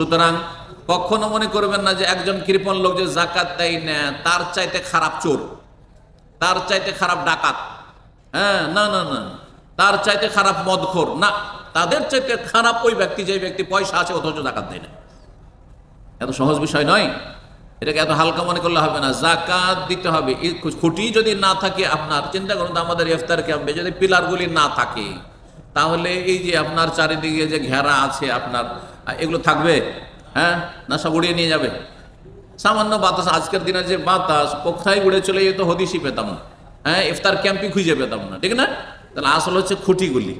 সুতরাং কখনো মনে করবেন না যে একজন কৃপণ লোক যে জাকাত দেয় না, তার চাইতে খারাপ চোর, তার চাইতে খারাপ ডাকাত। হ্যাঁ না না না তার চাইতে খারাপ মদখোর, না। তাদের চাইতে খারাপ ওই ব্যক্তি যে ব্যক্তি পয়সা আছে অথচ জাকাত দেয় না। এত সহজ বিষয় নয়। এটাকে এত হালকা মনে করলে হবে না। জাকাত দিতে হবে। খুঁটি যদি না থাকে আপনার, চিন্তা করুন আমাদের ইফতার ক্যাম্পে যদি পিলারগুলি না থাকে, তাহলে এই যে আপনার চারিদিকে যে ঘেরা আছে, আপনার এগুলো থাকবে হ্যাঁ? না সব উড়িয়ে নিয়ে যাবে। সামান্য বাতাস, আজকের দিনের যে বাতাস, কোথায় উড়ে চলে যেত হদিসই পেতাম না। হ্যাঁ ইফতার ক্যাম্পই খুঁজে পেতাম না, ঠিক না? তাহলে আসল হচ্ছে খুঁটিগুলি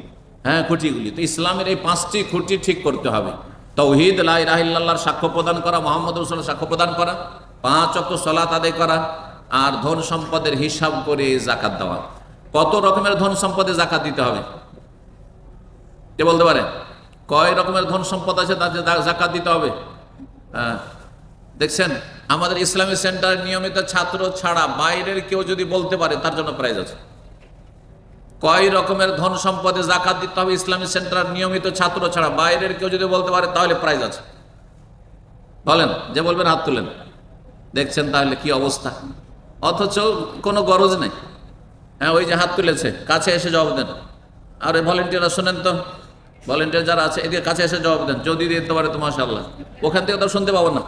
হ্যাঁ খুঁটিগুলি। তো ইসলামের এই পাঁচটি খুঁটি ঠিক করতে হবে। তৌহিদ লাহিল্লাহর সাক্ষ্য প্রদান করা, মোহাম্মদ রসুলের সাক্ষ্য প্রদান করা, পাঁচ অক্ট সলাত আদায় করা, আর ধন সম্পদের হিসাব করে জাকাত দেওয়া। কত রকমের ধন সম্পদে জাকাত দিতে হবে? কে বলতে পারে? কয় রকমের ধন সম্পদ আছে তাতে জাকাত দিতে হবে? হ্যাঁ। দেখছেন? আমাদের ইসলামী সেন্টার নিয়মিত ছাত্র ছাড়া বাইরের কেউ যদি বলতে পারে, তার জন্য প্রাইজ আছে। কয় রকমের ধন সম্পদে জাকাত দিতে হবে ইসলামী সেন্টার নিয়মিত ছাত্র ছাড়া বাইরের কেউ যদি বলতে পারে, তাহলে প্রাইজ আছে। বলেন, যে বলবেন হাত তুলেন। দেখছেন তাহলে কি অবস্থা? অথচ কোনো গরজ নেই। হ্যাঁ ওই যে হাত তুলেছে, কাছে এসে জবাব দেন। আর ভলেন্টিয়াররা শোনেন তো। ভলেন্টিয়ার যারা আছে এদিকে কাছে এসে জবাব দেন। যদি দিতে পারে তো মাশাল্লাহ ওখান থেকে তো শুনতে পাবো না।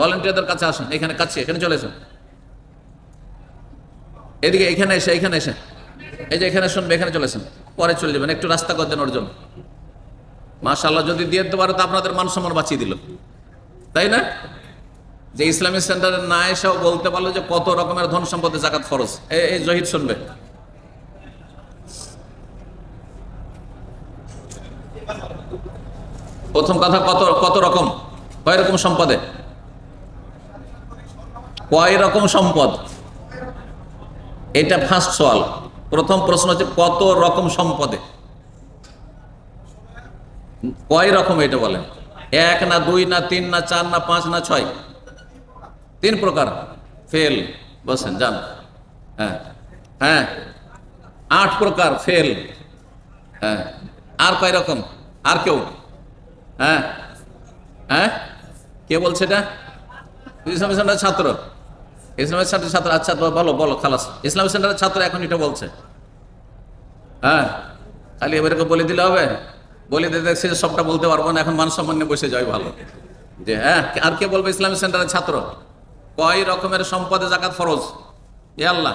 ভলেন্টিয়ারদের কাছে আসেন, এখানে কাছে, এখানে চলে এসেন। এদিকে এখানে এসে এখানে এসে। এই যে এখানে শুনবে, এখানে চলে পরে চলে যাবেন, একটু রাস্তা করে দেন ওর জন্য। মাশাল্লাহ যদি দিয়ে দিতে পারে তো আপনাদের মান সম্মান বাঁচিয়ে দিল। তাই না? যে ইসলামিক সেন্টারে না এসেও বলতে পারল যে কত রকমের ধন সম্পদে জাকাত এই এই জহিদ শুনবে। প্রথম কথা কত কত রকম? কয় রকম সম্পদে? কয় রকম সম্পদ? এটা ফার্স্ট সওয়াল। প্রথম প্রশ্ন হচ্ছে, কত রকম সম্পদে? কয় রকম এটা বলেন? এক না দুই না তিন না চার না পাঁচ না ছয়? তিন প্রকার। ফেল, বসেন, যান। হ্যাঁ হ্যাঁ। আট প্রকার, ফেল। হ্যাঁ আর কয় রকম আর কেউ? হ্যাঁ? হ্যাঁ? কে বলছে এটা? ইসলামী সেন্টারের ছাত্র। ইসলামের সেন্টারের ছাত্র আচ্ছা তো বলো বলো, খালাস। ইসলামী সেন্টারের ছাত্র এখন এটা বলছে। হ্যাঁ? খালি এবারে বলে দিলে হবে। বলে দিতে দেখছি সবটা বলতে পারব না, এখন মান সম্মানে বসে যাই ভালো। যে হ্যাঁ? আর কে বলবে ইসলামী সেন্টারের ছাত্র? কয় রকমের সম্পদে জাকাত ফরজ? এ আল্লাহ।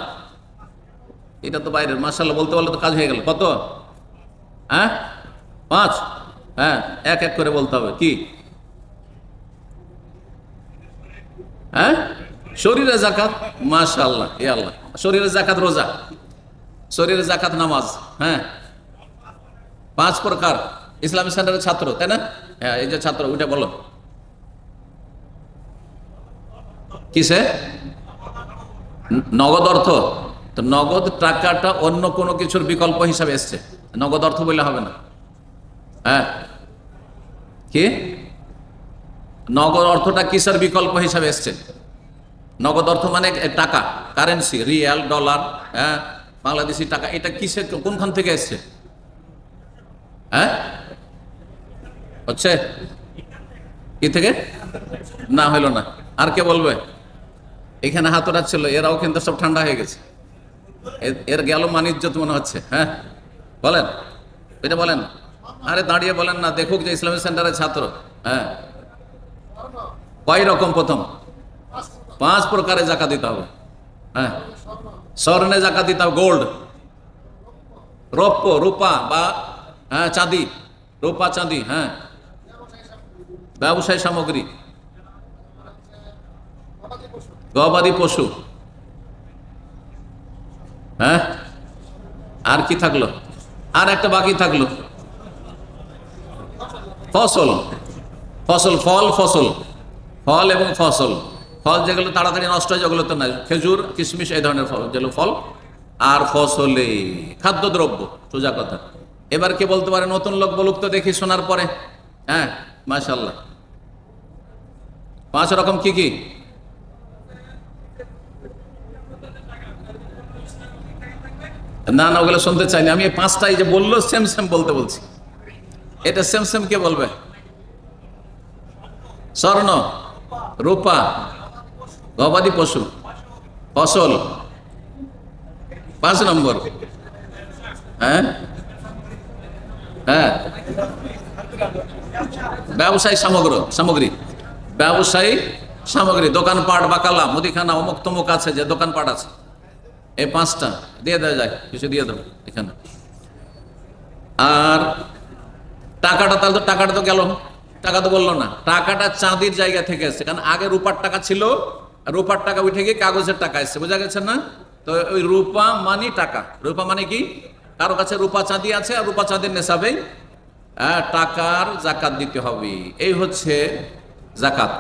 এটা তো বাইরের মার্শাল্লাহ বলতে বললে তো কাজ হয়ে গেল। কত? হ্যাঁ? পাঁচ? হ্যাঁ এক এক করে বলতে হবে। কি? হ্যাঁ? শরীরে জাকাত? মাশাল্লাহ এ আল্লাহ। শরীরে জাকাত রোজা? শরীরে জাকাত নামাজ? হ্যাঁ? পাঁচ প্রকার। ইসলামী সেন্টারের ছাত্র, তাই না? হ্যাঁ এই যে ছাত্র, ওইটা বলো। কিসে? নগদ অর্থ। নগদ টাকাটা অন্য কোনো কিছুর বিকল্প হিসাবে এসছে। নগদ অর্থ বললে হবে না। হ্যাঁ? কি? নগদ অর্থটা কিসের বিকল্প হিসাবে এসছে? নগদ অর্থ মানে টাকা কারেন্সি রিয়াল ডলার হ্যাঁ? বাংলাদেশি টাকা, এটা কিসের কোনখান থেকে এসছে? হ্যাঁ? হচ্ছে? কি থেকে? না, হইল না। আর কে বলবে? এখানে হাত ছিল এরাও কিন্তু সব ঠান্ডা হয়ে গেছে। এর গেল মানিজ্যত মনে হচ্ছে হ্যাঁ? বলেন, এটা বলেন। আরে দাঁড়িয়ে বলেন না, দেখুক যে ইসলামিক সেন্টারের ছাত্র। হ্যাঁ। কয় রকম প্রথম? পাঁচ প্রকারে জাকা দিতে হবে। হ্যাঁ। স্বর্ণে জাকা দিতে হবে, গোল্ড। রৌপ্য, রূপা বা হ্যাঁ চাঁদি। রূপা, চাঁদি হ্যাঁ। ব্যবসায় সামগ্রী। গবাদি পশু। হ্যাঁ। আর কি থাকল? আর একটা বাকি থাকল। ফসল। ফসল, ফল ফসল। ফল এবং ফসল। ফল যেগুলো তাড়াতাড়ি নষ্ট হয়, যেগুলো তো নাই। খেজুর, কিশমিশ, এই ধরনের ফল যেগুলো ফল। আর ফসলে খাদ্যদ্রব্য, সোজা কথা। এবার কে বলতে পারে, নতুন লোক বলুক তো দেখি শোনার পরে। হ্যাঁ মাশাল্লাহ পাঁচ রকম কি কি? না না, ওগুলো শুনতে চাইনি। আমি পাঁচটাই যে বলল সেম সেম বলতে বলছি। এটা সেম সেম কে বলবে? স্বর্ণ, রূপা, গবাদি পশু, ফসল। পাঁচ নম্বর। হ্যাঁ? হ্যাঁ। ব্যবসায়ী সামগ্র, সামগ্রী। ব্যবসায়ী সামগ্রী, দোকানপাট বা কালা মুদিখানা, অমুক তমুক আছে, যে দোকানপাট আছে। এই পাঁচটা, দিয়ে দেওয়া যায়, কিছু দিয়ে দেবো এখানে। আর টাকাটা তাহলে তো টাকাটা তো গেল। টাকা তো বলল না। টাকাটা চাঁদির জায়গা থেকে এসছে। কারণ আগে রূপার টাকা ছিল রূপার টাকা উঠে গিয়ে কাগজের টাকা এসছে। বোঝা গেছে না? তো ওই রূপা মানি টাকা। রূপা মানে কি? কারও কাছে রূপা চাঁদি আছে আর রূপা চাঁদের নেশাবে। টাকার জাকাত দিতে হবে। এই হচ্ছে জাকাত।